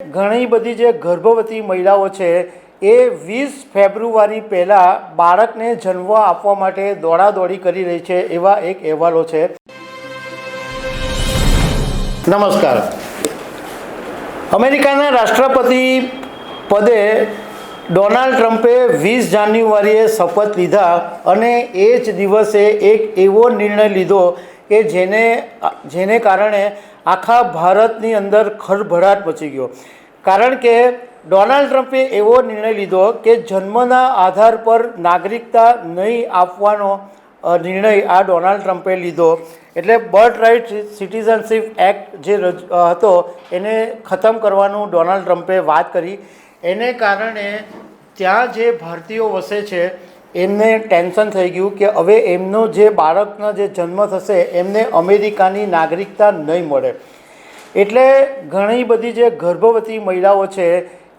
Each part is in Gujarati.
ઘણી બધી જે ગર્ભવતી મહિલાઓ છે, એ વીસ ફેબ્રુઆરી પહેલાં બાળકને જન્મ આપવા માટે દોડાદોડી કરી રહી છે, એવા એક અહેવાલો છે. નમસ્કાર. અમેરિકાના રાષ્ટ્રપતિ પદે ડોનાલ્ડ ટ્રમ્પે વીસ જાન્યુઆરીએ શપથ લીધા અને એ જ દિવસે એક એવો નિર્ણય લીધો કે જેને જેને કારણે આખા ભારતની અંદર ખળભળાટ મચી ગયો. કારણ કે ડોનાલ્ડ ટ્રમ્પે એવો નિર્ણય લીધો કે જન્મના આધાર પર નાગરિકતા નહીં આપવાનો નિર્ણય આ ડોનાલ્ડ ટ્રમ્પે લીધો. એટલે બર્થ રાઇટ સિટીઝનશીપ એક્ટ જે હતો, એને ખતમ કરવાનું ડોનાલ્ડ ટ્રમ્પે વાત કરી. એને કારણે ત્યાં જે ભારતીયો વસે છે એમને ટેન્શન થઈ ગયું કે હવે એમનો જે બાળકનો જે જન્મ થશે, એમને અમેરિકાની નાગરિકતા નહીં મળે. એટલે ઘણી બધી જે ગર્ભવતી મહિલાઓ છે,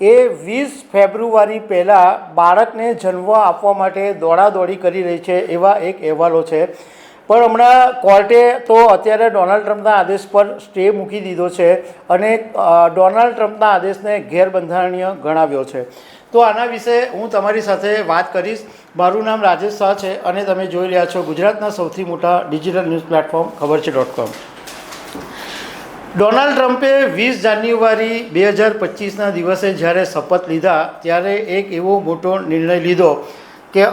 એ વીસ ફેબ્રુઆરી પહેલાં બાળકને જન્મ આપવા માટે દોડાદોડી કરી રહી છે, એવા એક અહેવાલો છે. પણ હમણાં કોર્ટે તો અત્યારે ડોનાલ્ડ ટ્રમ્પના આદેશ પર સ્ટે મૂકી દીધો છે અને ડોનાલ્ડ ટ્રમ્પના આદેશને ગેરબંધારણીય ગણાવ્યો છે. તો આના વિશે હું તમારી સાથે વાત કરીશ. મારું નામ રાજેશ શાહ છે અને તમે જોઈ રહ્યા છો ગુજરાતના સૌથી મોટા ડિજિટલ ન્યૂઝ પ્લેટફોર્મ ખબર છે ડોટ કોમ. ડોનાલ્ડ ટ્રમ્પે વીસ જાન્યુઆરી બે હજાર પચીસના દિવસે જ્યારે શપથ લીધા ત્યારે એક એવો મોટો નિર્ણય લીધો કે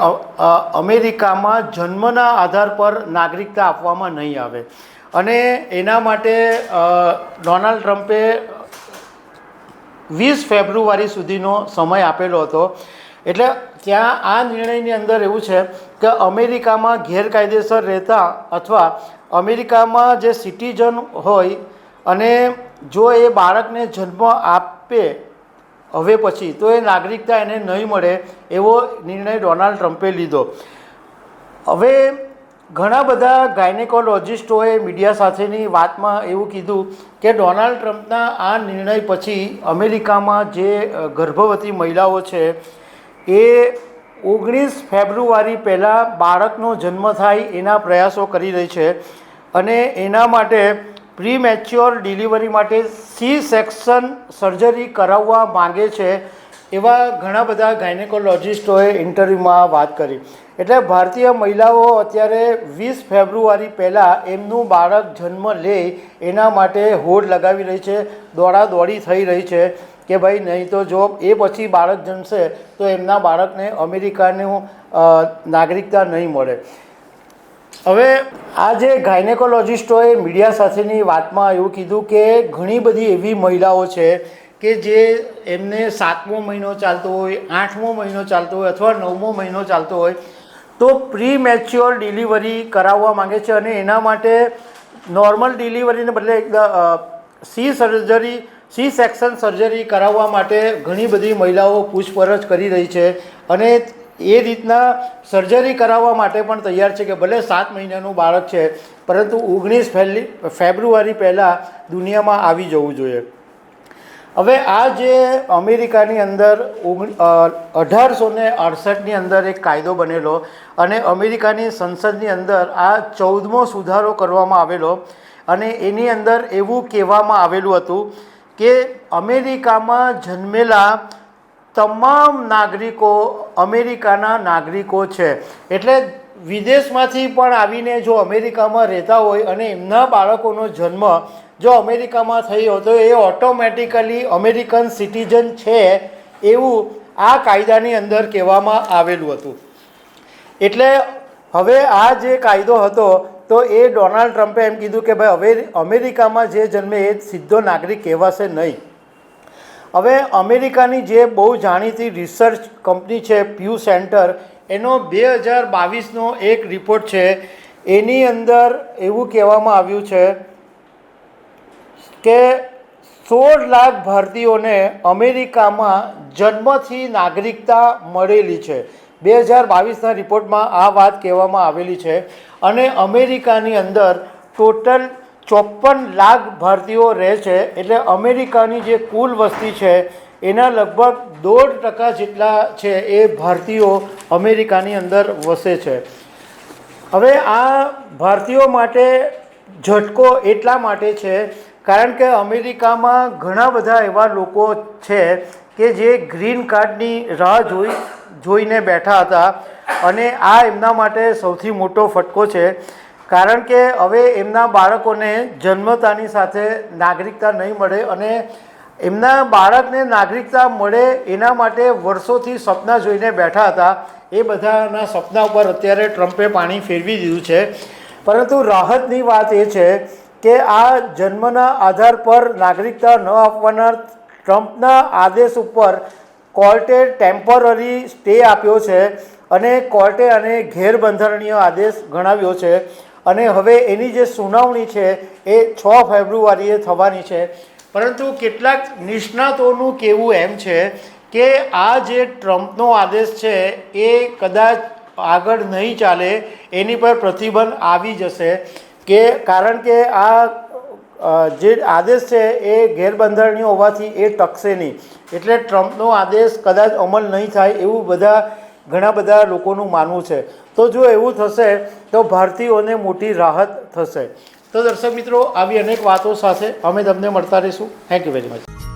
અમેરિકામાં જન્મના આધાર પર નાગરિકતા આપવામાં નહીં આવે. અને એના માટે ડોનાલ્ડ ટ્રમ્પે વીસ ફેબ્રુઆરી સુધીનો સમય આપેલો હતો. એટલે ત્યાં આ નિર્ણયની અંદર એવું છે કે અમેરિકામાં ગેરકાયદેસર રહેતા અથવા અમેરિકામાં જે સિટીઝન હોય અને જો એ બાળકને જન્મ આપે હવે પછી, તો એ નાગરિકતા એને નહીં મળે એવો નિર્ણય ડોનાલ્ડ ટ્રમ્પે લીધો. હવે ઘણા બધા ગાયનેકોલોજિસ્ટોએ મીડિયા સાથેની વાતમાં એવું કીધું કે ડોનાલ્ડ ટ્રમ્પના આ નિર્ણય પછી અમેરિકામાં જે ગર્ભવતી મહિલાઓ છે, એ ઓગણીસ ફેબ્રુઆરી પહેલાં બાળકનો જન્મ થાય એના પ્રયાસો કરી રહી છે અને એના માટે પ્રી મેચ્યોર ડિલિવરી માટે સી સેક્શન સર્જરી કરાવવા માંગે છે એવા ઘણા બધા ગાયનેકોલોજિસ્ટોએ ઇન્ટરવ્યૂમાં વાત કરી. એટલે ભારતીય મહિલાઓ અત્યારે વીસ ફેબ્રુઆરી પહેલાં એમનું બાળક જન્મ લે એના માટે હોડ લગાવી રહી છે, દોડાદોડી થઈ રહી છે કે ભાઈ નહીં તો જો એ પછી બાળક જન્મશે તો એમના બાળકને અમેરિકાનું નાગરિકતા નહીં મળે. હવે આ જે ગાયનેકોલોજિસ્ટોએ મીડિયા સાથેની વાતમાં એવું કીધું કે ઘણી બધી એવી મહિલાઓ છે કે જે એમને સાતમો મહિનો ચાલતો હોય, આઠમો મહિનો ચાલતો હોય અથવા નવમો મહિનો ચાલતો હોય, તો પ્રી મેચ્યોર ડિલિવરી કરાવવા માંગે છે અને એના માટે નોર્મલ ડિલિવરીને બદલે C surgery C section surgery કરાવવા માટે ઘણી બધી મહિલાઓ પૂછપરછ કરી રહી છે અને એ રીતના સર્જરી કરાવવા માટે પણ તૈયાર છે કે ભલે સાત મહિનાનું બાળક છે, પરંતુ ઓગણીસ ફેબ્રુઆરી પહેલાં દુનિયામાં આવી જવું જોઈએ. હવે આ જે અમેરિકાની અંદર ઓગણ અઢારસો ને અડસઠની અંદર એક કાયદો બનેલો અને અમેરિકાની સંસદની અંદર આ ચૌદમો સુધારો કરવામાં આવેલો અને એની અંદર એવું કહેવામાં આવેલું હતું કે અમેરિકામાં જન્મેલા તમામ નાગરિકો અમેરિકાના નાગરિકો છે. એટલે વિદેશમાંથી પણ આવીને જો અમેરિકામાં રહેતા હોય અને એમના બાળકોનો જન્મ જો અમેરિકામાં થયો તો એ ઓટોમેટિકલી અમેરિકન સિટીઝન છે એવું આ કાયદાની અંદર કહેવામાં આવેલું હતું. એટલે હવે આ જે કાયદો હતો તો એ ડોનાલ્ડ ટ્રમ્પે એમ કીધું કે ભાઈ હવે અમેરિકામાં જે જન્મે એ સીધો નાગરિક કહેવાશે નહીં. હવે અમેરિકાની જે બહુ જાણીતી રિસર્ચ કંપની છે પ્યુ સેન્ટર એનો બે હજાર બાવીસનો એક રિપોર્ટ છે. એની અંદર એવું કહેવામાં આવ્યું છે કે સોળ લાખ ભારતીયોને અમેરિકામાં જન્મથી નાગરિકતા મળેલી છે. બે હજાર બાવીસના રિપોર્ટમાં આ વાત કહેવામાં આવેલી છે. અને અમેરિકાની અંદર ટોટલ ચોપન લાખ ભારતીયો રહે છે એટલે અમેરિકાની જે કુલ વસ્તી છે, એના લગભગ દોઢ ટકા જેટલા છે એ ભારતીયો અમેરિકાની અંદર વસે છે. હવે આ ભારતીયો માટે ઝટકો એટલા માટે છે, કારણ કે અમેરિકામાં ઘણા બધા એવા લોકો છે કે જે ગ્રીન કાર્ડની રાહ જોઈ, જોઈને બેઠા હતા અને આ એમના માટે સૌથી મોટો ફટકો છે. કારણ કે હવે એમના બાળકોને જન્મતાની સાથે નાગરિકતા નહીં મળે અને એમના બાળકને નાગરિકતા મળે એના માટે વર્ષોથી સપના જોઈને બેઠા હતા. એ બધાના સપના ઉપર અત્યારે ટ્રમ્પે પાણી ફેરવી દીધું છે. પરંતુ રાહતની વાત એ છે કે આ જન્મના આધાર પર નાગરિકતા ન આપવાના ટ્રમ્પના આદેશ ઉપર કોર્ટે ટેમ્પરરી સ્ટે આપ્યો છે અને કોર્ટે આને ઘેરબંધારણીય આદેશ ગણાવ્યો છે. અને હવે એની જે સુનાવણી છે એ છ ફેબ્રુઆરીએ થવાની છે. પરંતુ કેટલાક નિષ્ણાતોનું કહેવું એમ છે કે આ જે ટ્રમ્પનો આદેશ છે એ કદાચ આગળ નહીં ચાલે, એની પર પ્રતિબંધ આવી જશે કે કારણ કે આ જે આદેશ છે એ ગેરબંધારણીય હોવાથી એ ટકશે નહીં. એટલે ટ્રમ્પનો આદેશ કદાચ અમલ નહીં થાય એવું બધા ઘણા બધા લોકોનું માનવું છે. તો જો એવું થશે, તો ભારતીયોને મોટી રાહત થશે. તો દર્શક મિત્રો, આવી અનેક વાતો સાથે અમે તમને મળતા રહીશું. Thank you very much